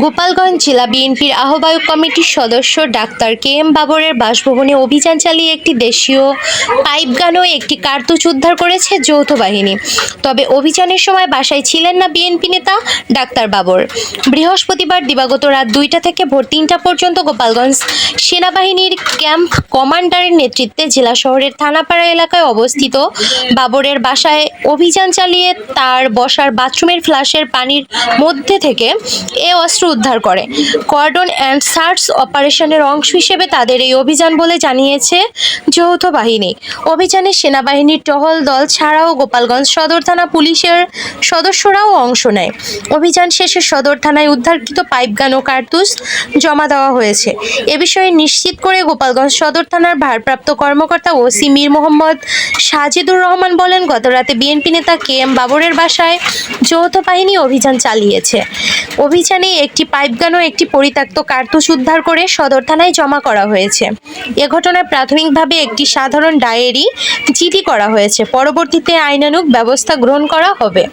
গোপালগঞ্জ জেলা বিএনপির আহ্বায়ক কমিটির সদস্য ডাক্তার কে এম বাবরের বাসভবনে অভিযান চালিয়ে একটি দেশীয় পাইপগান ও একটি কার্তুজ উদ্ধার করেছে যৌথ বাহিনী। তবে অভিযানের সময় বাসায় ছিলেন না বিএনপি নেতা ডাক্তার বাবর। বৃহস্পতিবার দিবাগত রাত দুইটা থেকে ভোর তিনটা পর্যন্ত গোপালগঞ্জ সেনাবাহিনীর ক্যাম্প কমান্ডারের নেতৃত্বে জেলা শহরের থানাপাড়া এলাকায় অবস্থিত বাবরের বাসায় অভিযান চালিয়ে তার বসার বাথরুমের ফ্লাশের পানির মধ্যে থেকে এ অস্ত্র উদ্ধার করে। কর্ডন অ্যান্ড সার্চ অপারেশনের অংশ হিসেবে তাদের এই অভিযান বলে জানিয়েছে যৌথ বাহিনী। অভিযানে সেনাবাহিনীর টহল দল ছাড়াও গোপালগঞ্জ সদর থানা পুলিশের সদস্যরাও অংশ নেয়। অভিযান শেষে সদর থানায় উদ্ধারকৃত পাইপগান ও কার্তুস জমা দেওয়া হয়েছে। এ বিষয়ে নিশ্চিত করে গোপালগঞ্জ সদর থানার ভারপ্রাপ্ত কর্মকর্তা ওসি মীর মোহাম্মদ সাজিদুর রহমান বলেন, গতরাতে বিএনপি নেতা কে এম বাবরের বাসায় যৌথ বাহিনী অভিযান চালিয়েছে। অভিযানে একটি পাইপগান ও একটি পরিত্যক্ত কার্তুস উদ্ধার করে সদর থানায় জমা করা হয়েছে। এ ঘটনায় প্রাথমিকভাবে একটি সাধারণ ডায়েরি চিঠি করা হয়েছে। পরবর্তীতে আইনানুগ ব্যবস্থা গ্রহণ করা হবে।